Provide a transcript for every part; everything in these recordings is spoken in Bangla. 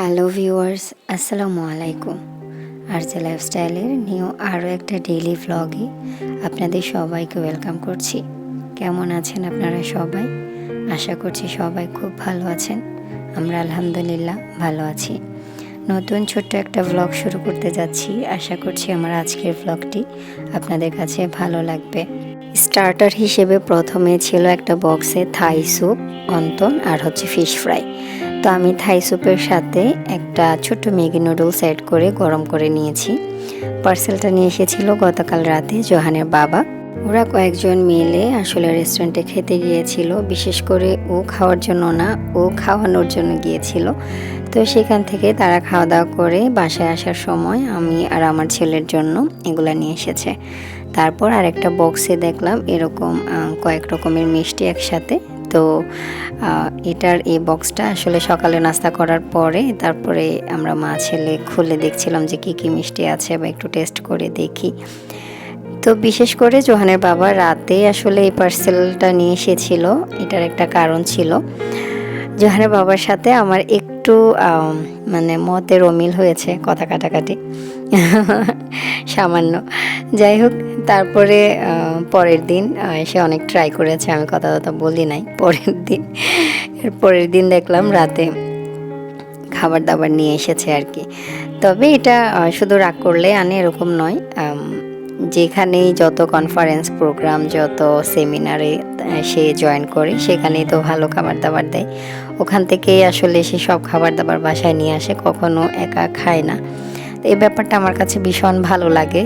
হ্যালো ভিউয়ার্স আসসালামু আলাইকুম আরজে লাইফস্টাইলের নিউ আরও একটা ডেইলি ভ্লগে আপনাদের সবাইকে ওয়েলকাম করছি। কেমন আছেন আপনারা সবাই? আশা করছি সবাই খুব ভালো আছেন। আমরা আলহামদুলিল্লাহ ভালো আছি। নতুন ছোট্ট একটা ভ্লগ শুরু করতে যাচ্ছি। আশা করছি আমার আজকের ভ্লগটি আপনাদের কাছে ভালো লাগবে। স্টার্টার হিসেবে প্রথমে ছিল একটা বক্সে থাই স্যুপ অন্তন আর হচ্ছে ফিশ ফ্রাই তো আমি থাই স্যুপের সাথে একটা ছোট্ট ম্যাগি নুডলস অ্যাড করে গরম করে নিয়েছি। পার্সেলটা নিয়ে এসেছিল গতকাল রাতে জোহানের বাবা। ওরা কয়েকজন মিলে আসলে রেস্টুরেন্টে খেতে গিয়েছিল। বিশেষ করে ও খাওয়ার জন্য না, ও খাওয়ানোর জন্য গিয়েছিল। তো সেখান থেকে তারা খাওয়া দাওয়া করে বাসায় আসার সময় আমি আর আমার ছেলের জন্য এগুলো নিয়ে এসেছে। তারপর আরেকটা বক্সে দেখলাম এরকম কয়েক রকমের মিষ্টি একসাথে। তো এটার এই বক্সটা আসলে সকালে নাস্তা করার পরে, তারপরে আমরা মা ছেলে খুলে দেখছিলাম যে কী কী মিষ্টি আছে, বা একটু টেস্ট করে দেখি। তো বিশেষ করে জোহানের বাবা রাতে আসলে এই পার্সেলটা নিয়ে এসেছিল, এটার একটা কারণ ছিল। জোহানের বাবার সাথে আমার একটু মানে মতের অমিল হয়েছে, কথা কাটাকাটি। সামান্য। যাই হোক, তারপরে পরের দিন সে অনেক ট্রাই করেছে আমি কথা কথা বলি নাই পরের দিন এর পরের দিন দেখলাম রাতে খাবার দাবার নিয়ে এসেছে আর কি। তবে এটা শুধু রাগ করলে আনে এরকম নয় যেখানেই যত কনফারেন্স প্রোগ্রাম যত সেমিনারে সে জয়েন করে সেখানেই তো ভালো খাবার দাবার দেয়। ওখান থেকেই আসলে সে সব খাবার দাবার বাসায় নিয়ে আসে কখনো একা খায় না। এই ব্যাপারটা আমার কাছে ভীষণ ভালো লাগে।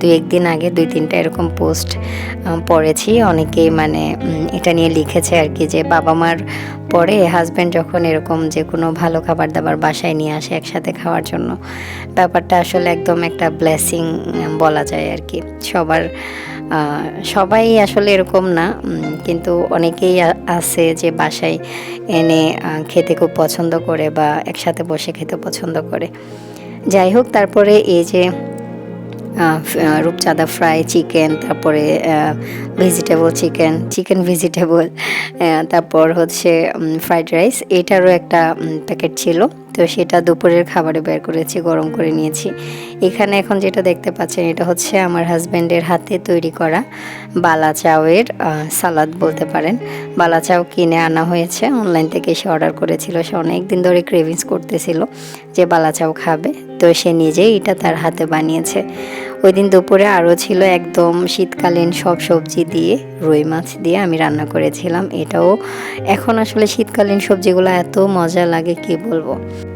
দুই একদিন আগে দুই তিনটা এরকম পোস্ট পড়েছি। অনেকেই মানে এটা নিয়ে লিখেছে আর কি যে বাবা মার পরে হাজব্যান্ড যখন এরকম যে কোনো ভালো খাবার দাবার বাসায় নিয়ে আসে একসাথে খাওয়ার জন্য, ব্যাপারটা আসলে একদম একটা ব্লেসিং বলা যায় আর কি। সবার সবাই আসলে এরকম না কিন্তু অনেকেই আছে যে বাসায় এনে খেতে খুব পছন্দ করে বা একসাথে বসে খেতে পছন্দ করে। যাই হোক তারপরে এই যে রূপচাঁদা ফ্রাই চিকেন, তারপরে ভেজিটেবল চিকেন চিকেন ভেজিটেবল তারপর হচ্ছে ফ্রাইড রাইস এটারও একটা প্যাকেট ছিল। তো সেটা দুপুরের খাবারে বের করেছি, গরম করে নিয়েছি। এখানে এখন যেটা দেখতে পাচ্ছেন, এটা হচ্ছে আমার হাজব্যান্ডের হাতে তৈরি করা বালা চাউয়ের সালাদ বলতে পারেন। বালা চাউ কিনে আনা হয়েছে অনলাইন থেকে সে অর্ডার করেছিল। সে অনেক দিন ধরে ক্রেভিংস করতেছিল যে বালা চাউ খাবে। তো সে নিজেই এটা তার হাতে বানিয়েছে। ওই দিন দুপুরে আরও ছিল একদম শীতকালীন সব সবজি দিয়ে, রুই মাছ দিয়ে আমি রান্না করেছিলাম। এটাও এখন আসলে শীতকালীন সবজিগুলো এত মজা লাগে, কি বলব?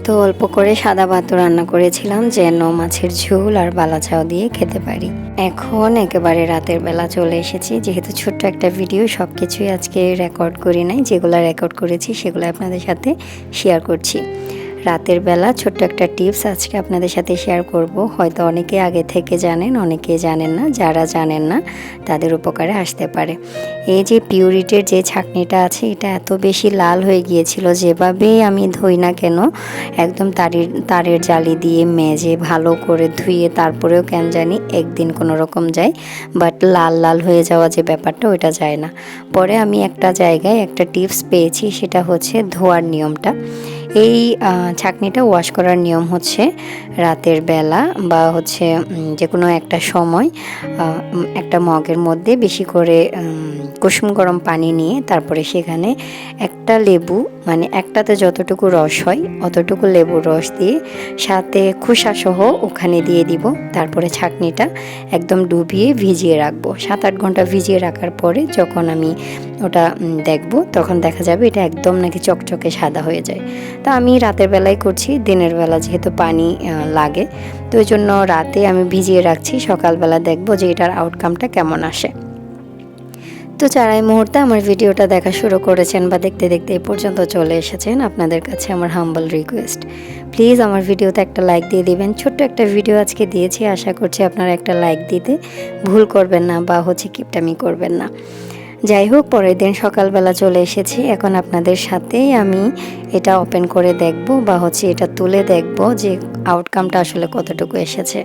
তো অল্প করে সাদা ভাত রান্না করেছিলাম, যেন মাছের ঝোল আর বালা বালাচাও দিয়ে খেতে পারি। এখন একেবারে রাতের বেলা চলে এসেছি, যেহেতু ছোট্ট একটা ভিডিও সব কিছুই আজকে রেকর্ড করি নাই। যেগুলো রেকর্ড করেছি সেগুলো আপনাদের সাথে শেয়ার করছি। রাতের বেলা ছোট্ট একটা টিপস আজকে আপনাদের সাথে শেয়ার করব। হয়তো অনেকে আগে থেকে জানেন, অনেকে জানেন না, যারা জানেন না, তাদের উপকারে আসতে পারে। এই যে পিউরিটের যে ছাকনিটা আছে, এটা এত বেশি লাল হয়ে গিয়েছিল যেভাবেই আমি ধুই না কেন, একদম তারের তারের জালি দিয়ে মেজে ভালো করে ধুয়ে তারপরেও কেন জানি একদিন কোনো রকম যায়, বাট লাল লাল হয়ে যাওয়া যে ব্যাপারটা, ওইটা যায় না। পরে আমি একটা জায়গায় একটা টিপস পেয়েছি, সেটা হচ্ছে ধোয়ার নিয়মটা। এই ছাকনিটা ওয়াশ করার নিয়ম হচ্ছে রাতের বেলা বা হচ্ছে যে কোনো একটা সময় একটা মগের মধ্যে বেশি করে কুসুম গরম পানি নিয়ে তারপরে সেখানে একটা লেবু মানে একটাতে যতটুকু রস হয়, অতটুকু লেবুর রস দিয়ে সাথে খোসা সহ ওখানে দিয়ে দিব। তারপরে ছাঁকনিটা একদম ডুবিয়ে ভিজিয়ে রাখব। সাত আট ঘণ্টা ভিজিয়ে রাখার পরে যখন আমি ওটা দেখব, তখন দেখা যাবে এটা একদম নাকি চকচকে সাদা হয়ে যায়। তা আমি রাতের বেলায় করছি, দিনের বেলা যেহেতু পানি লাগে। তো ওই জন্য রাতে আমি ভিজিয়ে রাখছি, সকালবেলা দেখব যে এটার আউটকামটা কেমন আসে। তো যারা এই মুহূর্তে আমার ভিডিওটা দেখা শুরু করেছেন বা দেখতে দেখতে এই পর্যন্ত চলে এসেছেন, আপনাদের কাছে আমার হাম্বল রিকোয়েস্ট প্লিজ আমার ভিডিওতে একটা লাইক দিয়ে দিবেন। ছোট্ট একটা ভিডিও আজকে দিয়েছি, আশা করছি আপনারা একটা লাইক দিতে ভুল করবেন না বা হচ্ছে কিপটামি করবেন না। যাই হোক, পরের দিন সকালবেলা চলে এসেছি। এখন আপনাদের সাথেই আমি এটা ওপেন করে দেখব বা হচ্ছে এটা তুলে দেখব যে আউটকামটা আসলে কতটুকু এসেছে।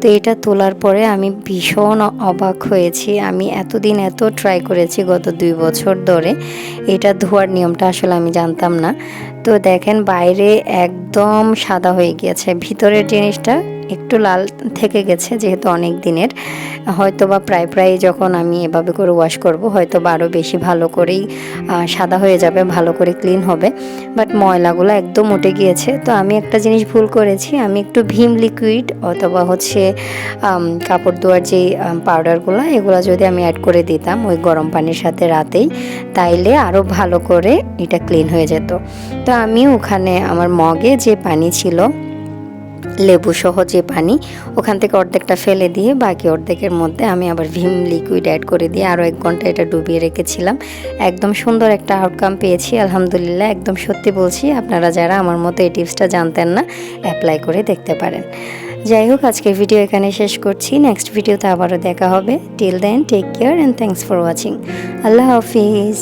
তো এটা তোলার পরে আমি ভীষণ অবাক হয়েছি। আমি এতদিন এত ট্রাই করেছি গত দুই বছর ধরে। এটা ধোয়ার নিয়মটা আসলে আমি জানতাম না। তো দেখেন বাইরে একদম সাদা হয়ে গিয়েছে। ভিতরের জিনিসটা একটু লাল থেকে গেছে যেহেতু অনেক দিনের। হয়তো বা প্রায় প্রায় যখন আমি এভাবে করে ওয়াশ করব হয়তো বা আরও বেশি ভালো করেই সাদা হয়ে যাবে, ভালো করে ক্লিন হবে। বাট ময়লাগুলো একদম উঠে গিয়েছে। তো আমি একটা জিনিস ভুল করেছি। আমি একটু ভীম লিকুইড অথবা হচ্ছে কাপড় ধোয়ার যে পাউডারগুলো এগুলো যদি আমি অ্যাড করে দিতাম ওই গরম পানির সাথে রাতেই, তাইলে আরও ভালো করে এটা ক্লিন হয়ে যেত। তো আমি ওখানে আমার মগে যে পানি ছিল লেবু সহ যে পানি, ওখান থেকে অর্ধেকটা ফেলে দিয়ে বাকি অর্ধেকের মধ্যে আমি আবার ভিম লিকুইড অ্যাড করে দিয়ে আরও এক ঘণ্টা এটা ডুবিয়ে রেখেছিলাম। একদম সুন্দর একটা আউটকাম পেয়েছি, আলহামদুলিল্লাহ, একদম সত্যি বলছি, আপনারা যারা আমার মতো এই টিপসটা জানতেন না অ্যাপ্লাই করে দেখতে পারেন। যাই হোক আজকের ভিডিও এখানে শেষ করছি নেক্সট ভিডিওতে আবারও দেখা হবে। Till then take care and thanks for watching Allah Hafiz.